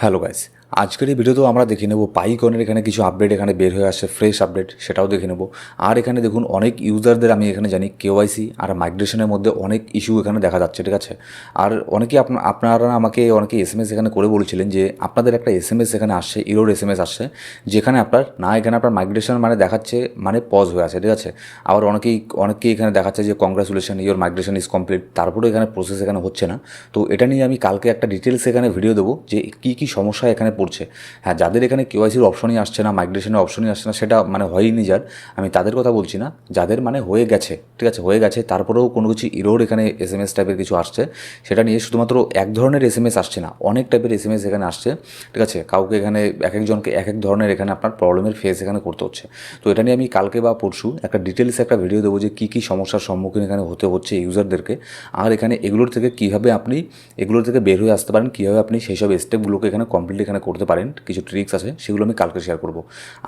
Hello guys আজকের এই ভিডিওতেও আমরা দেখে নেব পাইকনের এখানে কিছু আপডেট এখানে বের হয়ে আসে ফ্রেশ আপডেট সেটাও দেখে নেব। আর এখানে দেখুন, অনেক ইউজারদের আমি এখানে জানি কেওয়াইসি আর মাইগ্রেশনের মধ্যে অনেক ইস্যু এখানে দেখা যাচ্ছে, ঠিক আছে? আর অনেকেই আপনা- আপনারা আমাকে, অনেকে এস এখানে করে বলেছিলেন যে আপনাদের একটা এস এখানে আসছে ইরোর এস এম এস আসছে, যেখানে আপনার, না, এখানে আপনার মাইগ্রেশন মানে দেখাচ্ছে মানে পজ হয়ে আছে, ঠিক আছে? আবার অনেকেই অনেকেই এখানে দেখাচ্ছে যে congratulation your migration is complete তারপরে এখানে প্রসেস এখানে হচ্ছে না। তো এটা নিয়ে আমি কালকে একটা ডিটেলস এখানে ভিডিও দেবো যে কী কী সমস্যা এখানে পড়ছে। হ্যাঁ যাদের এখানে কেওয়াইসির অপশনই আসছে না মাইগ্রেশনের অপশনই আসছে না, সেটা মানে হয়নি যার। আমি তাদের কথা বলছি না। যাদের মানে হয়ে গেছে, ঠিক আছে, হয়ে গেছে, তারপরেও কোনো কিছু ইরোর এখানে এস এম এস টাইপের কিছু আসছে, সেটা নিয়ে শুধুমাত্র এক ধরনের এস এম এস আসছে না, অনেক টাইপের এস এম এস এখানে আসছে, ঠিক আছে, কাউকে এখানে এক একজনকে এক এক ধরনের এখানে আপনার প্রবলেমের ফেস এখানে করতে হচ্ছে। তো এটা নিয়ে আমি কালকে বা পরশু একটা ডিটেলস একটা ভিডিও দেবো যে কী কী সমস্যার সম্মুখীন এখানে হতে হচ্ছে ইউজারদেরকে আর এখানে এগুলোর থেকে কীভাবে আপনি এগুলোর থেকে বের হয়ে আসতে পারেন, কীভাবে আপনি সেই সব স্টেপগুলোকে এখানে কমপ্লিট এখানে করতে পারেন, কিছু ট্রিক্স আছে, সেগুলো আমি কালকে শেয়ার করব।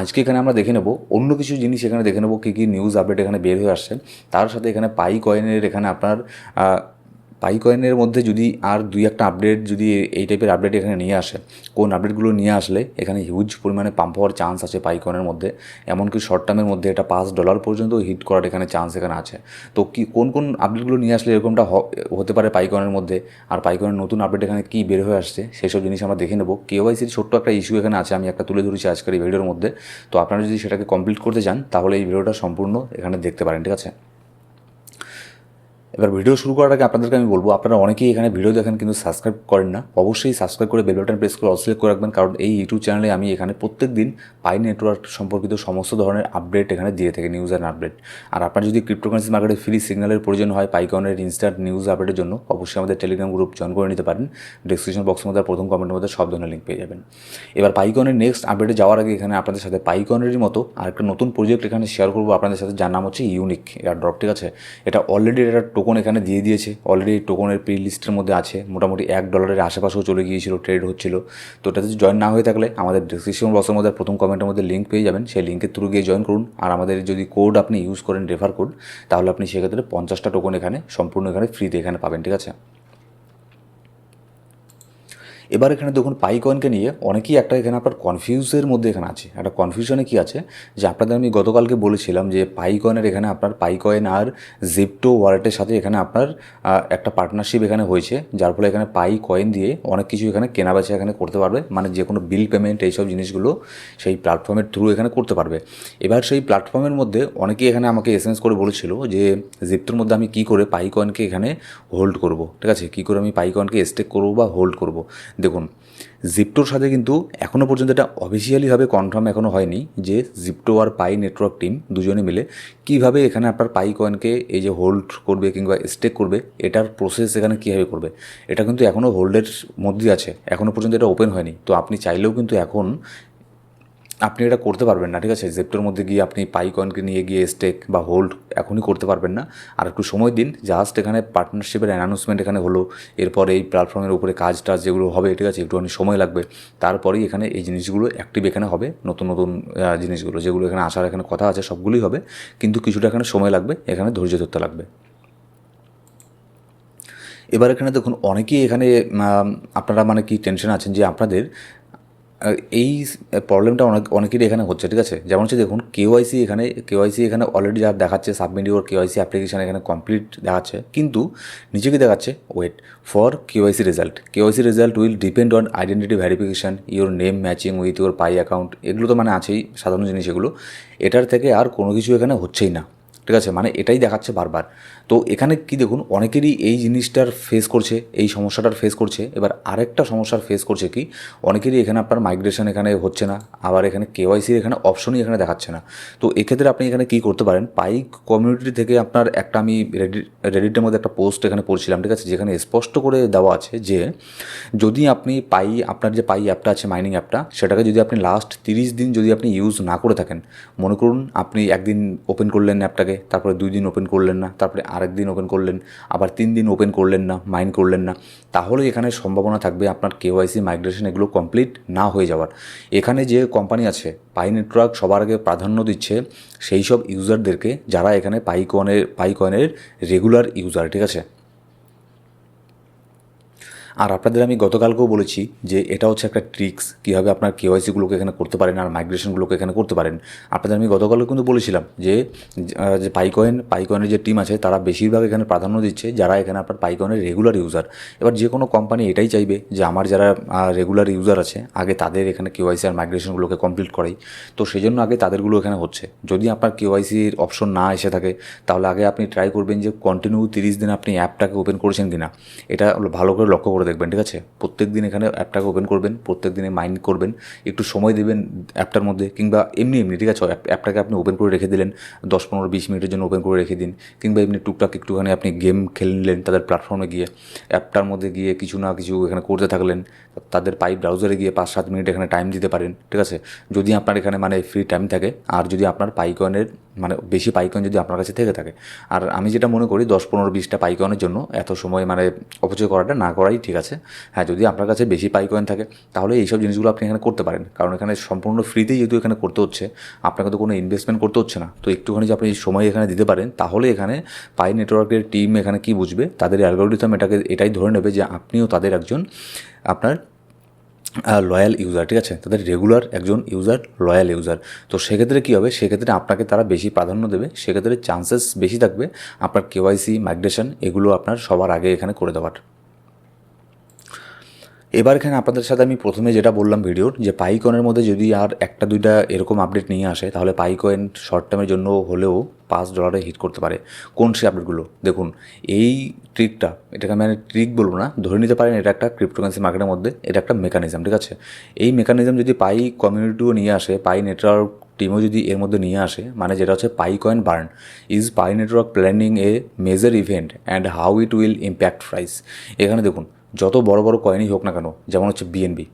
আজকে এখানে আমরা দেখে নেব, অন্য কিছু জিনিস এখানে দেখে নেব, কী কী নিউজ আপডেট এখানে বের হয়ে আসছে। তার সাথে এখানে পাই কয়েনের এখানে আপনার পাই কয়েনের মধ্যে যদি আর দুই একটা আপডেট যদি এই টাইপের আপডেট এখানে নিয়ে আসে, কোন আপডেটগুলো নিয়ে আসলে এখানে হিউজ পরিমাণে পাম্প হওয়ার চান্স আছে পাই কয়েনের মধ্যে। এমনকি শর্ট টার্মের মধ্যে এটা পাঁচ ডলার পর্যন্ত হিট করার এখানে চান্স এখানে আছে। তো কি, কোন কোন আপডেটগুলো নিয়ে আসলে এরকমটা হতে পারে পাইকনের মধ্যে? আর পাইকনের নতুন আপডেট এখানে কী বের হয়ে আসছে? সেসব জিনিস আমরা দেখে নেব। কেওয়াইসির ছোট্ট একটা ইস্যু এখানে আছে, আমি একটা তুলে ধরেছি আজকের এই ভিডিওর মধ্যে। তো আপনারা যদি সেটাকে কমপ্লিট করতে চান, তাহলে এই ভিডিওটা সম্পূর্ণ এখানে দেখতে পারেন, ঠিক আছে? এবার ভিডিও শুরু করার আগে আপনাদেরকে আমি বলব, আপনারা অনেকেই এখানে ভিডিও দেখেন কিন্তু সাবস্ক্রাইব করেন না। অবশ্যই সাবস্ক্রাইব করে বেল বাটন প্রেস করে অসিলেক্ট করে রাখবেন, কারণ এই ইউটিউব চ্যানেলে আমি এখানে প্রত্যেক দিন পাই নেটওয়ার্ক সম্পর্কিত সমস্ত ধরনের আপডেট এখানে দিয়ে থাকি নিউজ অ্যান্ড আপডেট আর আপনার যদি ক্রিপ্টোকারেন্সি মার্কেটে ফ্রি সিগন্যালের প্রয়োজন হয় পাইকনের ইনস্ট্যান্ট নিউজ আপডেটের জন্য, অবশ্যই আমাদের টেলিগ্রাম গ্রুপ জয়েন করে নিতে পারেন। ডিসক্রিপশন বক্সের মধ্যে প্রথম কমেন্টের মধ্যে সব ধরনের লিঙ্ক পেয়ে যাবেন। এবার পাইকনের নেক্সট আপডেটে যাওয়ার আগে এখানে আপনাদের সাথে পাইকনেরই মতো আরেকটা নতুন প্রজেক্ট এখানে শেয়ার করব। আপনাদের সাথে যার নাম হচ্ছে ইউনিক এয়ার ড্রপ ঠিক আছে? এটা অলরেডি একটা টোকন এখানে দিয়ে দিয়েছে। অলরেডি টোকনের প্রি লিস্টের মধ্যে আছে। মোটামুটি এক ডলারের আশেপাশেও চলে গিয়েছিল ট্রেড হচ্ছিল। তো এটাতে জয়েন না হয়ে থাকলে আমাদের ডিসক্রিপশন বক্সের মধ্যে, প্রথম কমেন্টের মধ্যে লিঙ্ক পেয়ে যাবেন। সেই লিঙ্কের থ্রু গিয়ে জয়েন করুন। আর আমাদের যদি কোড আপনি ইউজ করেন রেফার কোড তাহলে আপনি সেক্ষেত্রে পঞ্চাশটা টোকন এখানে সম্পূর্ণ এখানে ফ্রিতে এখানে পাবেন, ঠিক আছে? এবার এখানে দেখুন পাই কয়েনকে নিয়ে অনেকেই একটা এখানে আপনার কনফিউজের মধ্যে এখানে আছে। একটা কনফিউশনে কি আছে? যে আপনাদের আমি গতকালকে বলেছিলাম যে পাই কয়েনের এখানে আপনার পাই কয়েন আর জিপটো ওয়ালেটের সাথে এখানে আপনার একটা পার্টনারশিপ এখানে হয়েছে। যার ফলে এখানে পাই কয়েন দিয়ে অনেক কিছু এখানে কেনাবেচা এখানে করতে পারবে। মানে যে কোনো বিল পেমেন্ট এইসব জিনিসগুলো সেই প্ল্যাটফর্মের থ্রু এখানে করতে পারবে। এবার সেই প্ল্যাটফর্মের মধ্যে অনেকেই এখানে আমাকে এস করে বলেছিল যে জিপটোর মধ্যে আমি কী করে পাই কয়েনকে এখানে হোল্ড করব? ঠিক আছে? কী করে আমি পাই কয়েনকে স্টেক করব বা হোল্ড করব? দেখুন জিপটোর সাথে কিন্তু এখনও পর্যন্ত এটা অফিসিয়ালিভাবে কনফার্ম এখনও হয়নি যে জিপটো আর পাই নেটওয়ার্ক টিম দুজনে মিলে কীভাবে এখানে আপনার পাই কয়েনকে এই যে হোল্ড করবে কিংবা স্টেক করবে, এটার প্রসেস এখানে কীভাবে করবে, এটা কিন্তু এখনও হোল্ডের মধ্যে আছে এখনও পর্যন্ত এটা ওপেন হয়নি। তো আপনি চাইলেও কিন্তু এখন আপনি এটা করতে পারবেন না, ঠিক আছে? জেপ্টোর মধ্যে গিয়ে আপনি পাই কয়েনকে নিয়ে গিয়ে স্টেক বা হোল্ড এখনই করতে পারবেন না। আর একটু সময় দিন জাস্ট এখানে পার্টনারশিপের অ্যানাউন্সমেন্ট এখানে হলো, এরপরে এই প্ল্যাটফর্মের উপরে কাজ টাজ যেগুলো হবে, ঠিক আছে? একটুখানি সময় লাগবে। তারপরেই এখানে এই জিনিসগুলো অ্যাক্টিভ এখানে হবে, নতুন নতুন জিনিসগুলো, যেগুলো এখানে আসার এখানে কথা আছে, সবগুলোই হবে। কিন্তু কিছুটা এখানে সময় লাগবে, এখানে ধৈর্য ধরতে লাগবে। এবার এখানে দেখুন, অনেকেই এখানে আপনারা মানে কি টেনশন আছেন যে আপনাদের এই প্রবলেমটা অনেক, অনেকেরই এখানে হচ্ছে, ঠিক আছে? যেমন হচ্ছে দেখুন কেওয়াইসি এখানে কেওয়াইসি এখানে অলরেডি যা দেখাচ্ছে সাবমিট ইউর কেওয়াইসি অ্যাপ্লিকেশন এখানে কমপ্লিট দেখাচ্ছে, কিন্তু নিচে কি দেখাচ্ছে? Wait for KYC result KYC result will depend on identity verification your name matching with your Pi account এগুলো তো মানে আছেই, সাধারণ জিনিস এগুলো। এটার থেকে আর কোনো কিছু এখানে হচ্ছেই না। ঠিক আছে? মানে এটাই দেখাচ্ছে বারবার। তো এখানে কি দেখুন, অনেকেরই এই জিনিসটার ফেস করছে, এই সমস্যাটার ফেস করছে। এবার আরেকটা সমস্যার ফেস করছে কি, অনেকেরই এখানে আপনার মাইগ্রেশন এখানে হচ্ছে না, আবার এখানে কেওয়াইসির এখানে অপশনই এখানে দেখাচ্ছে না। তো এক্ষেত্রে আপনি এখানে কি করতে পারেন, পাইক কমিউনিটি থেকে আপনার একটা আমি রেডি রেডিটের মধ্যে একটা পোস্ট এখানে পড়ছিলাম, ঠিক আছে? যেখানে স্পষ্ট করে দেওয়া আছে যে, যদি আপনি পাই, আপনার যে পাই অ্যাপটা আছে মাইনিং অ্যাপটা সেটাকে যদি আপনি লাস্ট তিরিশ দিন যদি আপনি ইউজ না করে থাকেন, মনে করুন আপনি একদিন ওপেন করলেন অ্যাপটাকে তারপরে দুই দিন ওপেন করলেন না, তারপরে আরেক দিন ওপেন করলেন, আবার তিন দিন ওপেন করলেন না মাইন করলেন না। তাহলে এখানে সম্ভাবনা থাকবে আপনার কেওয়াইসি মাইগ্রেশন এগুলো কমপ্লিট না হয়ে যাওয়ার। এখানে যে কোম্পানি আছে পাই নেটওয়ার্ক সবার আগে প্রাধান্য দিচ্ছে সেই সব ইউজারদেরকে যারা এখানে পাইকনের পাইকনের রেগুলার ইউজার ঠিক আছে? আর আপনাদের আমি গতকালকেও বলেছি যে এটা হচ্ছে একটা ট্রিক্স কীভাবে আপনার কেওয়াইসিগুলোকে এখানে করতে পারেন আর মাইগ্রেশনগুলোকে এখানে করতে পারেন। আপনাদের আমি গতকালও কিন্তু বলেছিলাম যে যে পাইকয়েন পাইকয়েনের যে টিম আছে তারা বেশিরভাগ এখানে প্রাধান্য দিচ্ছে যারা এখানে আপনার পাইকয়েনের রেগুলার ইউজার এবার যে কোনো কোম্পানি এটাই চাইবে যে আমার যারা রেগুলার ইউজার আছে, আগে তাদের এখানে কেওয়াইসি আর মাইগ্রেশনগুলোকে কমপ্লিট করাই। তো সেই জন্য আগে তাদেরগুলো এখানে হচ্ছে। যদি আপনার কেওয়াইসির অপশন না এসে থাকে, তাহলে আগে আপনি ট্রাই করবেন যে কন্টিনিউ তিরিশ দিন আপনি অ্যাপটাকে ওপেন করেছেন কিনা। এটা ভালো করে লক্ষ্য করে দেখবেন, ঠিক আছে? প্রত্যেক দিন এখানে অ্যাপটাকে ওপেন করবেন প্রত্যেক দিনে মাইন্ড করবেন, একটু সময় দেবেন অ্যাপটার মধ্যে, কিংবা এমনি এমনি, ঠিক আছে? অ্যাপটাকে আপনি ওপেন করে রেখে দিলেন, দশ, পনেরো, বিশ মিনিটের জন্য ওপেন করে রেখে দিন, কিংবা এমনি টুকটাক একটুখানি আপনি গেম খেললেন তাদের প্ল্যাটফর্মে গিয়ে, অ্যাপটার মধ্যে গিয়ে কিছু না কিছু এখানে করতে থাকলেন তাদের পাই ব্রাউজারে গিয়ে পাঁচ সাত মিনিট এখানে টাইম দিতে পারেন, ঠিক আছে? যদি আপনার এখানে মানে ফ্রি টাইম থাকে, আর যদি আপনার পাইকয়েনের মানে বেশি পাইকয়েন যদি আপনার কাছে থেকে থাকে। আর আমি যেটা মনে করি, দশ পনেরো বিশটা পাইকয়েনের জন্য এত সময় মানে অপচয় করাটা না করাই ঠিক আছে। হ্যাঁ যদি আপনার কাছে বেশি পাইকয়েন থাকে, তাহলে এইসব জিনিসগুলো আপনি এখানে করতে পারেন। কারণ এখানে সম্পূর্ণ ফ্রিতেই যেহেতু এখানে করতে হচ্ছে, আপনাকে তো কোনো ইনভেস্টমেন্ট করতে হচ্ছে না। তো একটুখানি যে আপনি সময় এখানে দিতে পারেন, তাহলে এখানে পাই নেটওয়ার্কের টিম এখানে কি বুঝবে? তাদের অ্যালগোরিদম এটাকে, এটাই ধরে নেবে যে আপনিও তাদের একজন আপনার লয়াল ইউজার ঠিক আছে? তাদের রেগুলার একজন ইউজার লয়াল ইউজার তো সেক্ষেত্রে কী হবে? সেক্ষেত্রে আপনাকে তারা বেশি প্রাধান্য দেবে। সেক্ষেত্রে চান্সেস বেশি থাকবে। আপনার কেওয়াইসি মাইগ্রেশন এগুলো আপনার সবার আগে এখানে করে দেওয়ার। এবার এখানে আপনাদের সাথে আমি প্রথমে যেটা বললাম ভিডিওর, যে পাইকনের মধ্যে যদি আর একটা দুইটা এরকম আপডেট নিয়ে আসে, তাহলে পাইকয়েন শর্ট টার্মের জন্য হলেও পাঁচ ডলারে হিট করতে পারে। কোন সেই আপডেটগুলো দেখুন, এই ট্রিকটা এটাকে আমি ট্রিক বলব না, ধরে নিতে পারেন এটা একটা ক্রিপ্টোকারেন্সি মার্কেটের মধ্যে, এটা একটা মেকানিজম ঠিক আছে? এই মেকানিজম যদি পাই কমিউনিটিও নিয়ে আসে পাই নেটওয়ার্ক টিমও যদি এর মধ্যে নিয়ে আসে মানে যেটা হচ্ছে Pi coin burn is Pi network planning a major event and how it will impact price এখানে দেখুন যত বড় বড় কয়েনই হোক না কেন, যেমন হচ্ছে বিএনবি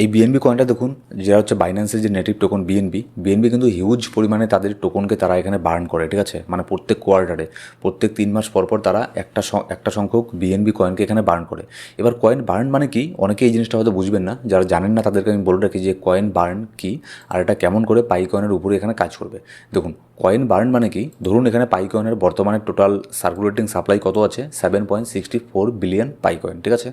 এই বিএনবি কয়েনটা দেখুন, যেটা হচ্ছে বাইন্যান্সের যে নেটিভ টোকন বিএনবি বিএনবি কিন্তু হিউজ পরিমাণে তাদের টোকনকে তারা এখানে বার্ন করে, ঠিক আছে? মানে প্রত্যেক কোয়ার্টারে প্রত্যেক তিন মাস পর পর তারা একটা একটা সংখ্যক বিএনবি কয়েনকে এখানে বার্ন করে। এবার কয়েন বার্ন মানে কি? অনেকে এই জিনিসটা হয়তো বুঝবেন না, যারা জানেন না তাদেরকে আমি বলে রাখি যে কয়েন বার্ন কি, আর এটা কেমন করে পাই কয়েনের উপরে এখানে কাজ করবে। দেখুন কয়েন বার্ন মানে কি? ধরুন এখানে পাই কয়েনের বর্তমানে টোটাল সার্কুলেটিং সাপ্লাই কত আছে? Seven point sixty four billion Pi coin, ঠিক আছে?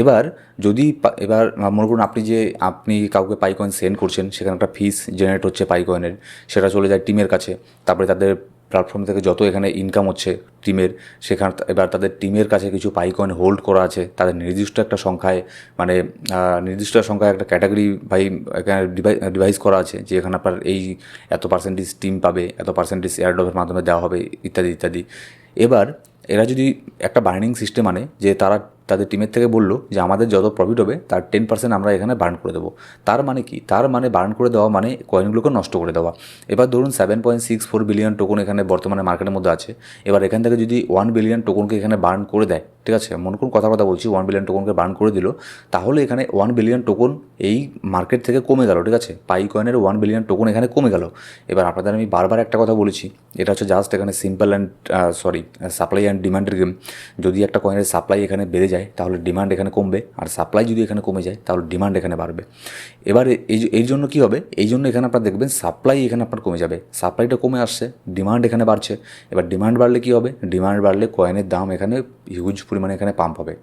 এবার যদি এবার মনে করুন আপনি যে, আপনি কাউকে পাইকয়েন সেন্ড করছেন, সেখানে একটা ফিস জেনারেট হচ্ছে পাইকয়েনের, সেটা চলে যায় টিমের কাছে, তারপরে তাদের প্ল্যাটফর্ম থেকে যত এখানে ইনকাম হচ্ছে টিমের সেখানে এবার তাদের টিমের কাছে কিছু পাই কয়েন হোল্ড করা আছে। তাদের নির্দিষ্ট একটা সংখ্যায় মানে নির্দিষ্ট সংখ্যায় একটা ক্যাটাগরি ভাই এখানে ডিভাইস করা আছে যে এখানে আপনার এই এত পার্সেন্টেজ টিম পাবে, এত পার্সেন্টেজ এয়ারডপের মাধ্যমে দেওয়া হবে, ইত্যাদি ইত্যাদি। এবার এরা যদি একটা বার্নিং সিস্টেম আনে যে তারা তাদের টিমের থেকে বলল যে, আমাদের যত প্রফিট হবে, তার টেন পার্সেন্ট আমরা এখানে বার্ন করে দেবো। তার মানে কি? তার মানে বার্ন করে দেওয়া মানে কয়েনগুলোকে নষ্ট করে দেওয়া। এবার ধরুন seven point six four billion token এখানে বর্তমানে মার্কেটের মধ্যে আছে। এবার এখান থেকে যদি ওয়ান বিলিয়ন টোকনকে এখানে বার্ন করে দেয়, ঠিক আছে? মনে করুন কথা কথা বলছি ওয়ান বিলিয়ন টোকনকে বার্ন করে দিল, তাহলে এখানে ওয়ান বিলিয়ন টোকন এই মার্কেট থেকে কমে গেল, ঠিক আছে? পাই কয়েনের ওয়ান বিলিয়ন টোকন এখানে কমে গেল। এবার আপনাদের আমি বারবার একটা কথা বলেছি, এটা হচ্ছে জাস্ট এখানে simple and sorry supply and ডিমান্ডের game যদি একটা কয়েনের সাপ্লাই এখানে বেড়ে যায় তাহলে ডিমান্ড এখানে কমবে। আর সাপ্লাই যদি এখানে কমে যায়, তাহলে ডিমান্ড এখানে বাড়বে। এবার এই এর জন্য কী হবে? এই জন্য এখানে আপনার দেখবেন সাপ্লাই এখানে আপনার কমে যাবে। সাপ্লাইটা কমে আসছে ডিমান্ড এখানে বাড়ছে। এবার ডিমান্ড বাড়লে কী হবে? ডিমান্ড বাড়লে কয়েনের দাম এখানে হিউজ পরিমাণে এখানে পাম্প হবে।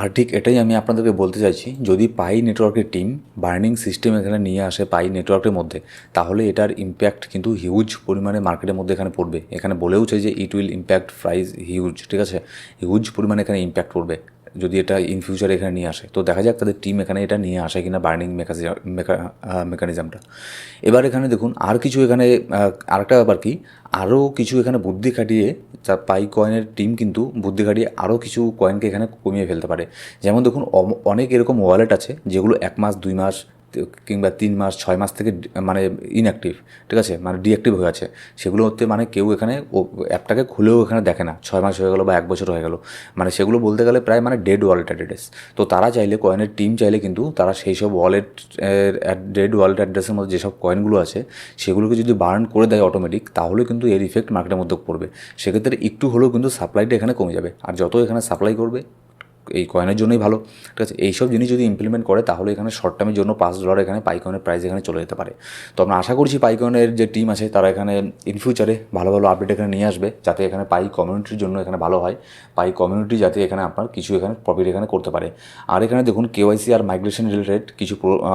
আর ঠিক এটাই আমি আপনাদেরকে বলতে চাইছি, যদি পাই নেটওয়ার্কের টিম বার্নিং সিস্টেম এখানে নিয়ে আসে পাই নেটওয়ার্কের মধ্যে, তাহলে এটার ইম্প্যাক্ট কিন্তু হিউজ পরিমাণে মার্কেটের মধ্যে এখানে পড়বে। এখানে বলেও বলেওছে যে it will impact price huge ঠিক আছে? হিউজ পরিমাণে এখানে ইম্প্যাক্ট পড়বে। যদি এটা ইন ফিউচার এখানে নিয়ে আসে। তো দেখা যাক তাদের টিম এখানে এটা নিয়ে আসে কিনা বার্নিং মেকানিজমটা এবার এখানে দেখুন, আর কিছু এখানে আরেকটা ব্যাপার কি আরও কিছু এখানে বুদ্ধি খাটিয়ে তার পাই কয়েনের টিম কিন্তু বুদ্ধি খাটিয়ে আরও কিছু কয়েনকে এখানে কমিয়ে ফেলতে পারে। যেমন দেখুন অনেক এরকম ওয়ালেট আছে, যেগুলো এক মাস, দুই মাস কিংবা তিন মাস, ছয় মাস থেকে মানে ইনঅ্যাক্টিভ ঠিক আছে? মানে ডিঅ্যাক্টিভ হয়ে আছে। সেগুলোতে মানে কেউ এখানে ও, অ্যাপটাকে খুলেও এখানে দেখে না। ছয় মাস হয়ে গেলো বা এক বছর হয়ে গেলো। মানে সেগুলো বলতে গেলে প্রায় মানে ডেড ওয়ালেট অ্যাড্রেস তো তারা চাইলে কয়েনের টিম চাইলে কিন্তু তারা সেই সব ওয়ালেট ডেড ওয়ালেট অ্যাড্রেসের মধ্যে যেসব কয়েনগুলো আছে, সেগুলোকে যদি বার্ন করে দেয় অটোমেটিক তাহলে কিন্তু এর ইফেক্ট মার্কেটের মধ্যে পড়বে। সেক্ষেত্রে একটু হলেও কিন্তু সাপ্লাইটা এখানে কমে যাবে। আর যত এখানে সাপ্লাই করবে এই কয়েনের জন্যই ভালো। ঠিক আছে? এইসব জিনিস যদি ইমপ্লিমেন্ট করে, তাহলে এখানে শর্ট টার্মের জন্য পাঁচ ডলার এখানে পাইকনের প্রাইস এখানে চলে যেতে পারে। তো আমরা আশা করছি পাইকনের যে টিম আছে, তারা এখানে ইন ফিউচারে ভালো ভালো আপডেট এখানে নিয়ে আসবে, যাতে এখানে পাই কমিউনিটির জন্য এখানে ভালো হয়। পাই কমিউনিটি যাতে এখানে আপনার কিছু এখানে প্রফিট এখানে করতে পারে। আর এখানে দেখুন কেওয়াইসি আর মাইগ্রেশন রিলেটেড কিছু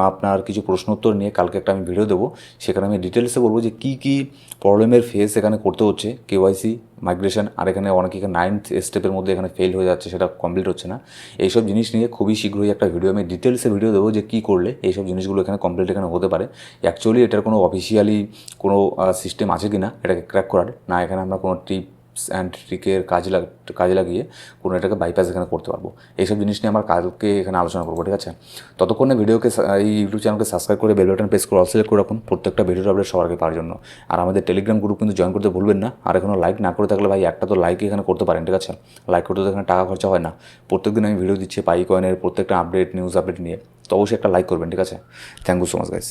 আপনার কিছু প্রশ্ন উত্তর নিয়ে কালকে একটা আমি ভিডিও দেবো। সেখানে আমি ডিটেলসে বলব যে কী কী প্রবলেমের ফেস এখানে করতে হচ্ছে। কেওয়াইসি মাইগ্রেশন আর এখানে অনেকে নাইনথ স্টেপের মধ্যে এখানে ফেল হয়ে যাচ্ছে, সেটা কমপ্লিট হচ্ছে না। এইসব জিনিস নিয়ে খুবই শীঘ্রই একটা ভিডিও আমি ডিটেলসে ভিডিও দেবো যে কী করলে এইসব জিনিসগুলো এখানে কমপ্লিট এখানে হতে পারে। অ্যাকচুয়ালি এটার কোনো অফিসিয়ালি কোনো সিস্টেম আছে কি না এটাকে ক্র্যাক করার। না, এখানে আমরা কোনো টিপস অ্যান্ড ট্রিকের কাজে লাগ, কাজে লাগিয়ে কোনো এটাকে বাইপাস এখানে করতে পারব। এইসব জিনিস নিয়ে আমরা কালকে এখানে আলোচনা করব, ঠিক আছে? ততক্ষণে ভিডিওকে এই ইউটিউব চ্যানেলকে সাবস্ক্রাইব করে বেল বাটন প্রেস করে অল সিলেক্ট করে রাখুন। প্রত্যেকটা ভিডিওর আপডেট সবার আগে পাওয়ার জন্য। আর আমাদের টেলিগ্রাম গ্রুপ কিন্তু জয়েন করতে ভুলবেন না। আর এখনও লাইক না করে থাকলে ভাই, একটা তো লাইক এখানে করতে পারেন, ঠিক আছে? লাইক করতে তো এখানে টাকা খরচা হয় না। প্রত্যেকদিন আমি ভিডিও দিচ্ছি পাই কয়েনের প্রত্যেকটা আপডেট নিউজ আপডেট নিয়ে। তো অবশ্যই একটা লাইক করবেন, ঠিক আছে? Thank you so much guys